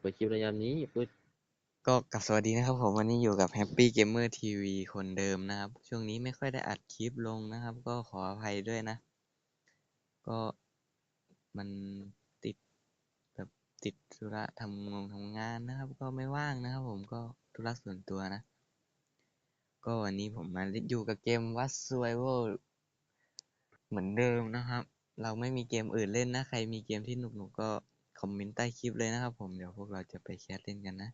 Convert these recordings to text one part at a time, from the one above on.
เปิดคลิปในยามนี้ปึ๊ดก็กลับสวัสดีนะครับผมวันนี้อยู่กับ Happy Gamer TV คนเดิมนะครับ ช่วงนี้ไม่ค่อยได้อัดคลิปลงนะครับ ก็ขออภัยด้วยนะ ก็มันติดแบบติดธุระทำงงทำงานนะครับ ก็ไม่ว่างนะครับ ผมก็ธุระส่วนตัวนะ ก็วันนี้ผมมาอยู่กับเกม What Survival เหมือนเดิมนะครับ เราไม่มีเกมอื่นเล่นนะ ใครมีเกมที่หนุกๆก็ คอมเมนต์ใต้คลิปเลยนะครับผมเดี๋ยวพวกเราจะไปแคสเล่นกันนะ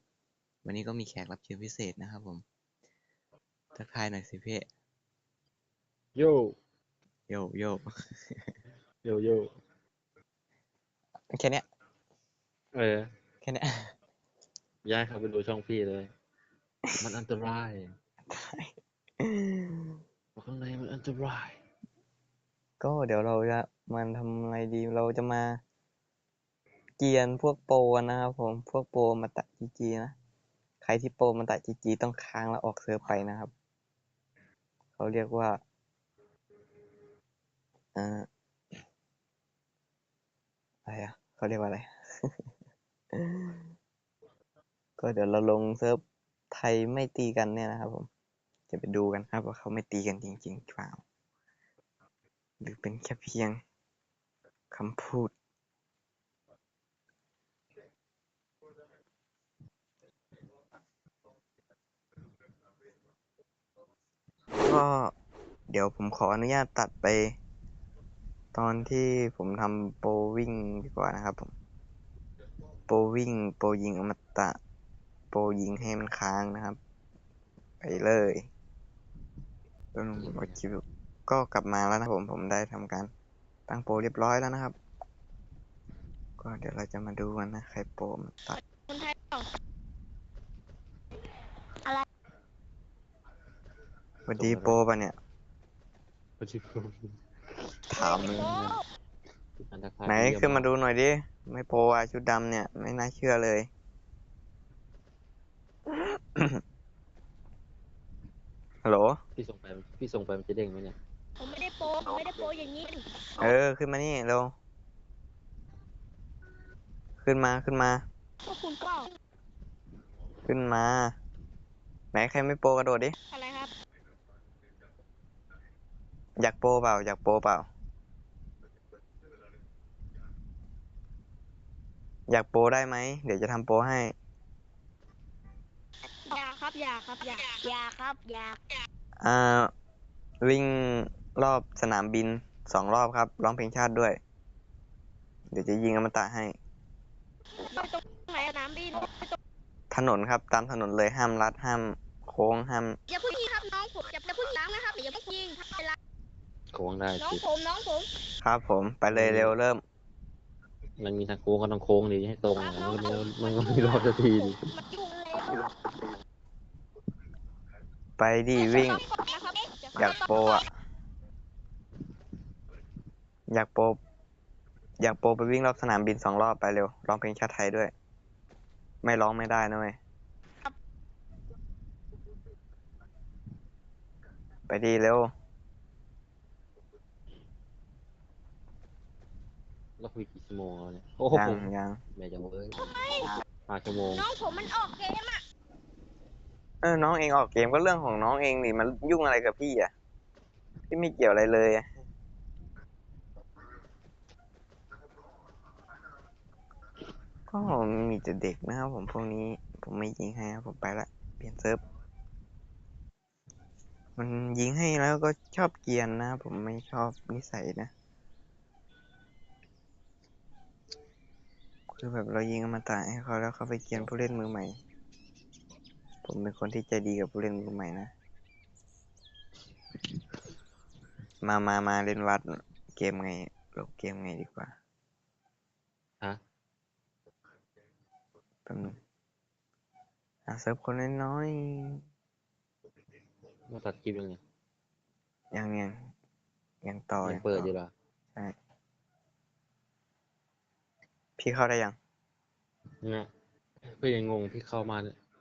วันนี้ก็มีแขกรับเชิญพิเศษนะครับผมทักทายหน่อยสิพี่โยโยโยโยโย่แค่เนี้ยเออแค่เนี้ยย้ายเข้าไปดูช่องพี่เลย มันอันตรายบอกข้างในมันอันตราย ก็เดี๋ยวเราจะมาทำอะไรดีเราจะมา เกียนพวกโปรนะครับผมพวกโปรมาตัดจีจีนะใครที่โปรมาตัดจีจีต้องค้างแล้วออกเซิร์ฟไปนะครับ เขาเรียกว่าเอ่ออะไรอะเขาเรียกว่าอะไร ก็เดี๋ยวเราลงเซิร์ฟไทยไม่ตีกันเนี่ยนะครับผม จะไปดูกันครับว่าเขาไม่ตีกันจริงๆหรือเปล่า หรือเป็นแค่เพียงคำพูด ก็เดี๋ยวผมขออนุญาตตัดไป ตอนที่ผมทำโปรวิ่งดีกว่านะครับผม โปรวิ่ง โปรยิงอมตะ โปรยิงให้มันค้างนะครับ ไปเลยต้นคลิปก็กลับมาแล้วนะผมผมได้ทำการตั้งโปรเรียบร้อยแล้วนะครับ ก็เดี๋ยวเราจะมาดูกันนะ ใครโปรมาตัด คนไทยเปล่า ส วัสดีโปรปะเนี่ยปัจจุบันถามเลยอันตรายไหนขึ้นมาดูหน่อยดิ ไม่โปรอะชุดดำเนี่ย ไม่น่าเชื่อเลย ฮัลโหล พี่ส่งไป พี่ส่งไปมันจะเด้งไหมเนี่ย ผมไม่ได้โปรผมไม่ได้โปรอย่างนี้ เออ ขึ้นมานี่เร็ว ขึ้นมาขึ้นมาพวกคุณก็ขึ้นมา ไหนใครไม่โปรกระโดดดิ อะไรครับ อยากโปรเปล่า อยากโปรเปล่า อยากโปรได้ไหม เดี๋ยวจะทำโปรให้ อยากครับอยากครับอยากอยากครับอยากอ่า วิ่งรอบสนามบินสองรอบครับ ร้องเพลงชาติด้วย เดี๋ยวจะยิงอมตะให้ ไปตรงไหนสนามบินไปตรงถนนครับ ตามถนนเลยห้ามลัดห้ามโค้งห้าม อย่าเพิ่งยิงครับน้องผมอย่าอย่าเพิ่งล้างนะครับอย่าเพิ่งยิงทำเวลา โค้งได้น้องสิผมน้องผมครับผมไปเลยเร็วเริ่ม มันมีทางโค้งก็ต้องโค้งดีให้ตรงอะมันก็มันก็ไม่รอบสักทีดิมันยุ่งเลยไปดิวิ่งต้องกดนะครับอยากโปรอะ อยากโปรอยากโปรไปวิ่งรอบสนามบินสองรอบไปเร็วร้องเพลงชาติไทยด้วย ไม่ร้องไม่ได้นะเว้ยไปดีเร็ว เราคุยกี่ชั่วโมงแล้วเนี่ยโอ้โหยังยังแม่จะเว้ยห้าชั่วโมงน้องผมมันออกเกมอะเออน้องเองออกเกมก็เรื่องของน้องเองนี่มันยุ่งอะไรกับพี่อะพี่ไม่เกี่ยวอะไรเลยอะก็มีแต่เด็กนะครับผมพวกนี้ผมไม่ยิงให้ครับผมไปละเปลี่ยนเซิร์ฟมันยิงให้แล้วก็ชอบเกรียนนะ ผมไม่ชอบนิสัยนะ คือแบบเรายิงอมตะให้เขาแล้วเขาไปเกรียนผู้เล่นมือใหม่ ผมเป็นคนที่ใจดีกับผู้เล่นมือใหม่นะ มามามาเล่นวัดเกมไงลงเกมไงดีกว่าฮะแป๊บนึงหาเซิร์ฟคนน้อยมาตัดคลิปยังไงๆยังยังยังต่อยังเปิดต่อยู่เหรอใช่ พี่เข้าได้ยังเนี่ยพี่ยังงงพี่เข้ามา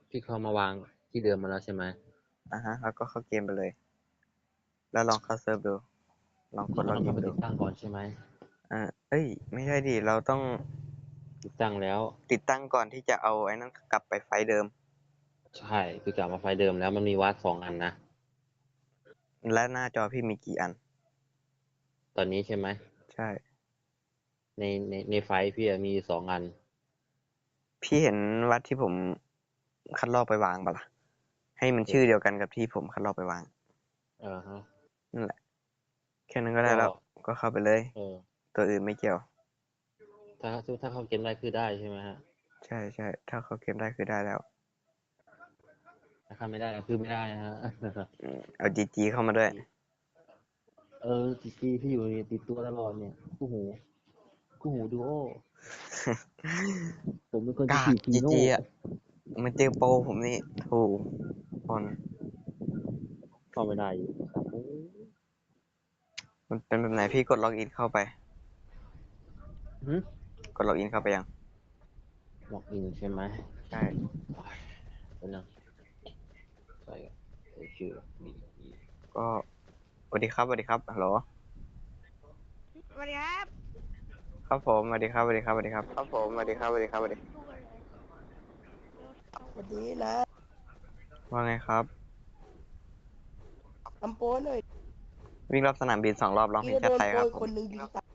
พี่เข้ามาวางที่เดิมมาแล้วใช่ไหมอะฮะแล้วก็เข้าเกมไปเลย แล้วลองเข้าเซิร์ฟดู ลองกดล็อกเราอิต้องนไปดูติดตั้งก่อนใช่ไหมอ่าเอ้ย ไม่ใช่ดิเราต้องติดตั้งแล้ว ติดตั้งก่อนที่จะเอาไอ้นั่นกลับไปไฟล์เดิม ใช่คือกลับมาไฟล์เดิมแล้วมันมีวาร์ดสองอันนะและหน้าจอพี่มีกี่อัน ตอนนี้ใช่ไหมใช่ ในในในไฟล์พี่อะมีสองอัน พี่เห็นวัดที่ผมคัดลอกไปวางปะล่ะ ให้มันชื่อเดียวกันกับที่ผมคัดลอกไปวาง เออฮะ นั่นแหละ แค่นั้นก็ได้แล้ว ก็เข้าไปเลย เออ ตัวอื่นไม่เกี่ยว ถ้าถ้าเข้าเกมได้คือได้ใช่ไหมฮะ ใช่ใช่ ถ้าเขาเกมได้คือได้แล้ว ถ้าเข้าไม่ได้ก็คือไม่ได้นะฮะ อืมเอาจีจีเข้ามาด้วย เออจีจีพี่อยู่ติดตัวตลอดเนี่ยคู่หู คู่หูดูโอผมเป็นคนกาที่กขี่ฟีจีโน่จีอะมันเจอโปรผมนี่ถูกคนเข้าไม่ได้อยู่ครับโอ้มันเป็นแบบไหนพี่กดล็อกอินเข้าไป หึกดล็อกอินเข้าไปยัง ล็อกอินใช่ไหมใช่เป็นยังใส่ใส่ชื่อดีดีก็สวัสดีครับสวัสดีครับฮัลโหลสวัสดีครับ ครับผมสวัสดีครับสวัสดีครับสวัสดีครับครับผมสวัสดีครับสวัสดีครับสวัสดีสวัสดีนะว่าไงครับทำโป้หน่อยวิ่งรอบสนามบินสองรอบร้องเพลพี่งก็ชาโดตินไทยโปครับยคนหนึ่งยิงตาย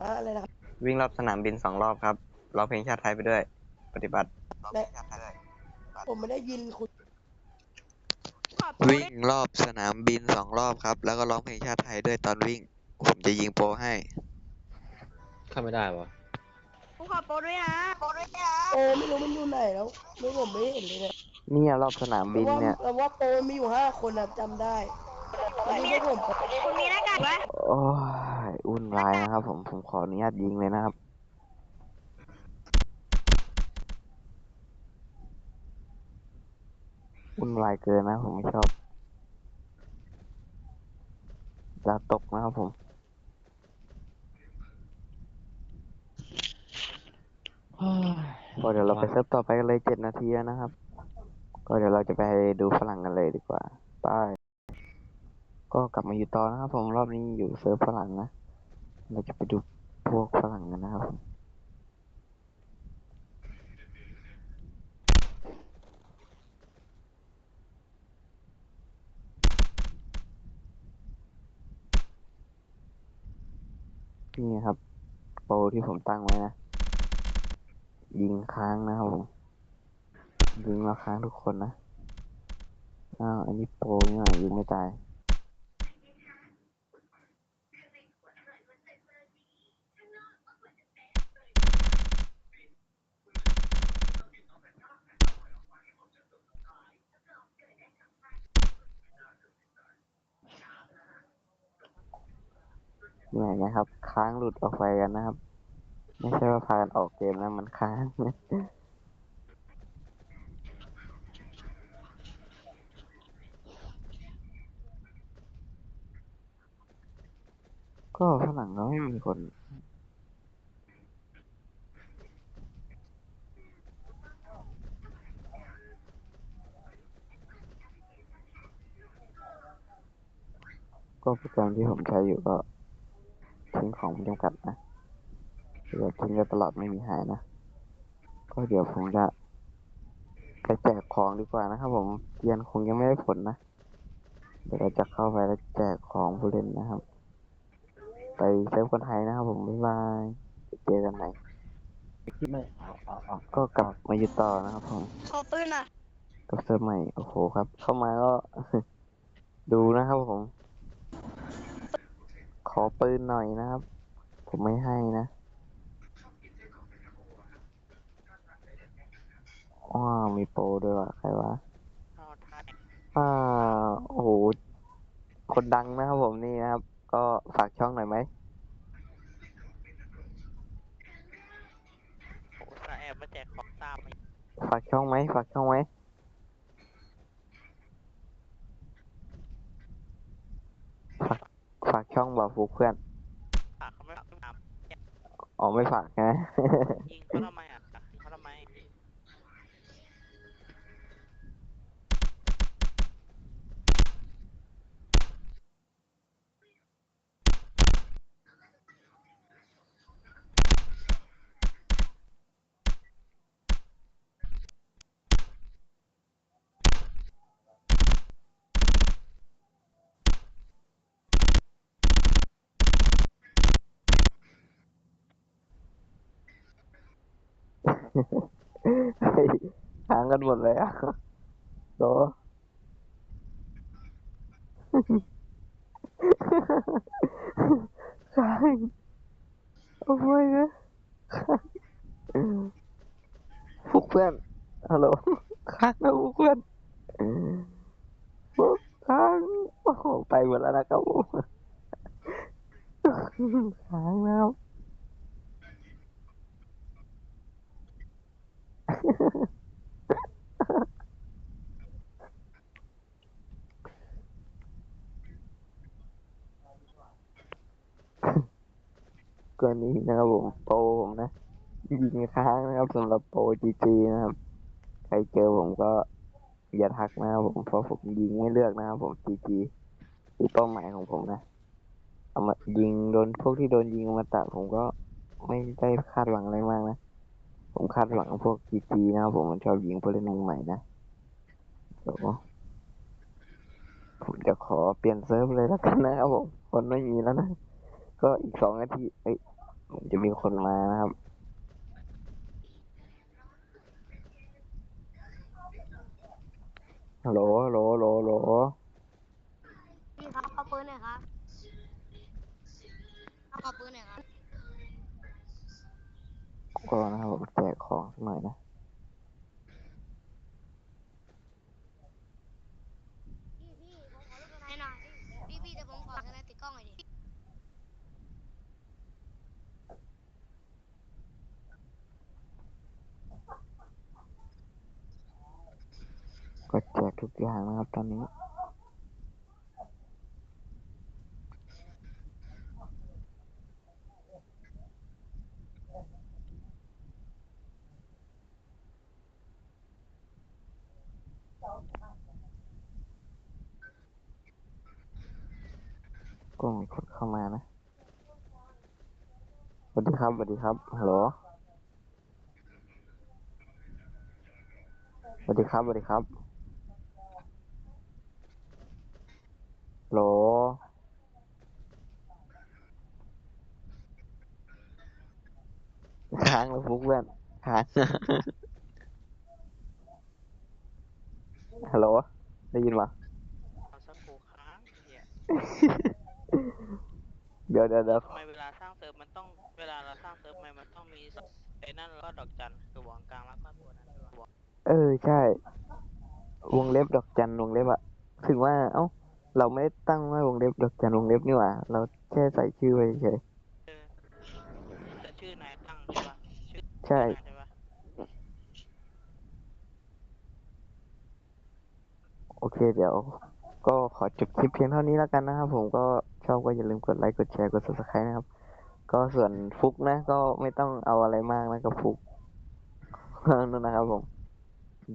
ฮะอะไรนะครับวิ่งรอบสนามบินสองรอบครับร้องเพลงชาติไทยไปด้วย ปฏิบัติและผมไม่ได้ยินคุณขอบคุณวิ่งรอบสนามบินสองรอบครับ แล้วก็ร้องเพลงชาติไทยด้วยตอนวิ่ง ผมจะยิงโปรให้ เข้าไม่ได้วะผมขอโปรด้วยนะโปรด้วยนะโปไม่รู้มันอยู่ไหนแล้วไม่ผมไม่เห็นเลยเนี่ยเนี่ยรอบสนามเพบินราะว่าเนี่ยแต่ว่าโปมีอยู่ห้าคนนะจำได้แล้วไม่ใช่ผมคุณมีหน้ากากไหมโอ้ยอุ่นวายนะครับ ผมผมขออนุญาตยิงเลยนะครับอุ่นวายเกินนะผมไม่ชอบจะตกนะครับผม ก็เดี๋ยวเราไปเซิร์ฟต่อไปกันเลยเจ็ดนาทีแล้วนะครับ ก็เดี๋ยวเราจะไปดูฝรั่งกันเลยดีกว่าไปก็กลับมาอยู่ต่อนะครับผมรอบนี้อยู่เซิร์ฟฝรั่งนะ เราจะไปดูพวกฝรั่งกันนะครับนี่ครับโปรที่ผมตั้งไว้นะ ยิงค้างนะครับผมยิงแล้วค้างทุกคนนะอ้าวอันนี้โปรนี่หว่ายิงไม่ตายเนี่ยนะครับ ค้างหลุดออกไปกันนะครับ ไม่ใช่ว่าพากันออกเกมนะมันค้างก็ฝรั่งเราไม่มีคนก็โปรแกรมที่ผมใช้อยู่ก็ทิ้งของม่จำกัดนะ เดี๋ยวทิ้งได้ตลอดไม่มีหายนะ ก็เดี๋ยวผมจะไปแจกของดีกว่านะครับผมเรียนคงยังไม่ได้ผลนะ เดี๋ยวเราจะเข้าไปแล้วแจกของผู้เล่นนะครับ ไปเซิร์ฟคนไทยนะครับผมบ๊ายบายเจอกันใหม่ที่ไม่เอาเอาเอาก็กลับมาอยู่ต่อนะครับผมขอปืนอะกับเซิร์ฟใหม่โอ้โหครับ เข้ามาก็ ดูนะครับผม ขอปืนหน่อยนะครับ ผมไม่ให้นะ อ้าวมีโปรด้วยว่ะใครวะอ่าโอ้โหคนดังนะครับผมนี่นะครับ ก็ฝากช่องหน่อยไหมอุตส่าห์แอบมาแจกของตามมาฝากช่องไหมฝากช่องไหมฝากฝากช่องบอกฟุกเพื่อนฝากเขาไม่ฝากตามอ๋อไม่ฝากนะ ยิงเขาทำไมอะยิงเขาทำไม เฮ้ยค้างกันหมดเลยอะโตค้างโอ้ยนะฟุกเพื่อนฮัลโหลค้างนะฟุกเพื่อนฟุกค้างโอ้โหไปหมดแล้วนะครับค้างแล้ว กรณีนะครับผมโปรผมนะยิงค้างนะครับสำหรับโปรจีจีนะครับ ใครเจอผมก็อย่าทักนะครับผมเพราะผมยิงไม่เลือกนะครับผมจีจีคือเป้าหมายของผมนะเอามายิงโดนพวกที่โดนยิงมาตะผมก็ไม่ได้คาดหวังอะไรมากนะ ผมคาดหวังพวกจีจีนะครับผมมันชอบยิงผู้เล่นใหม่นะเดี๋ยวผมจะขอเปลี่ยนเซิร์ฟเลยแล้วกันนะครับผมคนไม่มีแล้วนะ ก็อีกสองนาทีเอ้ยผมจะมีคนมานะครับฮัลโหลฮัลโหลฮัลโหลพี่ครับเอาปืนหน่อยครับ ก็นะครับผมแจกของสักหน่อยนะพี่พี่ผมขอลูกกระไนหน่อยพี่พี่แต่ผมขอกระไนติดกล้องหน่อยดิก็แจกทุกอย่างนะครับตอนนี้ ก็มีคนเข้ามานะสวัสดีครับสวัสดีครับฮัลโหลสวัสดีครับสวัสดีครับฮัลโหลค้างแล้วฟุกเพื่อนค้างฮัลโหลได้ยินปะ เอาสักครู่ค้างเฮีย เดี๋ยวเดี๋ยวเดี๋ยวทำไมเวลาสร้างเซิร์ฟมันต้องเวลาเราสร้างเซิร์ฟทำไมมันต้องมีสองไอ้นั่นแล้วก็ดอกจันคือวงกลางแล้วก็ตัวนั้นด้วยวะเออใช่ วงเล็บดอกจันวงเล็บอะถึงว่า เอ้า เราไม่ได้ตั้งว่าวงเล็บดอกจันวงเล็บนี่หว่า เราแค่ใส่ชื่อไว้เฉยเออแต่ชื่อนายตั้งใช่ปะชื่อใช่นายใช่ปะโอเคเดี๋ยว ก็ขอจบคลิปเพียงเท่านี้แล้วกันนะครับผมก็ช อบก็อย่าลืมกดไลค์กดแชร์กด subscribe นะครับ ก็ส่วนฟุกนะ ก็ไม่ต้องเอาอะไรมากนะกับฟุกนั่นนะครับ ผม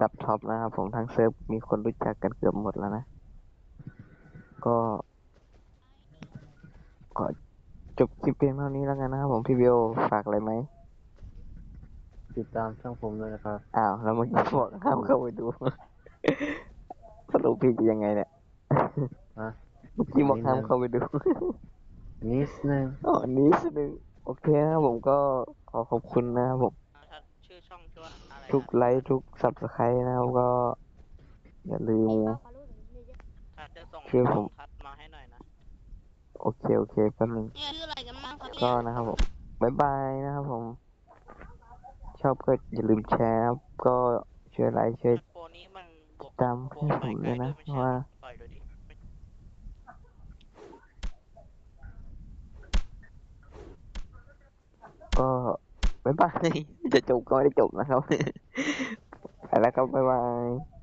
ดับท็อปนะครับ ผมทั้งเซิร์ฟมีคนรู้จักกันเกือบหมดแล้วนะ ก็ขอจบคลิปเพียงเท่านี้แล้วกันนะครับ ผมพี่วิวฝากอะไรไหมติดตามช่องผมด้วยนะครับ อ้าว แล้วเมื่อกี้บอกห้ามเข้าไปดู สรุปพี่จะยังไงเนี่ย ฮะ เมื่อกี้บอกห้ามเข้าไปดู นิดนึงอ๋อนิดนึงโอเคนะครับผมก็ขอขอบคุณนะครับผมถ้าชื่อช่องชื่อว่าอะไรนะทุกไลค์ทุกสับสไครต์นะครับก็ อย่าลืมเอาขอรูปหน่อยดิถ้าจะส่งชื่อผม ทัดมาให้หน่อยนะ โอเคโอเคแป๊บนึงเนี่ยชื่ออะไรกันบ้างครับก็เนี่ยนะครับผมบ๊ายบายนะครับผม ชอบก็อย่าลืมแชร์นะครับก็ช่วยไลค์ช่วยโปรนี้มันบวกตามโปรให้ปล่ผอยมไกด้ลวยนะด้วยไม่ใช่ว่า ปล่อยดูดิไม่ ก็บ๊ายบายจะจบก็ไม่ได้จบนะครับ ไปแล้วครับบ๊ายบาย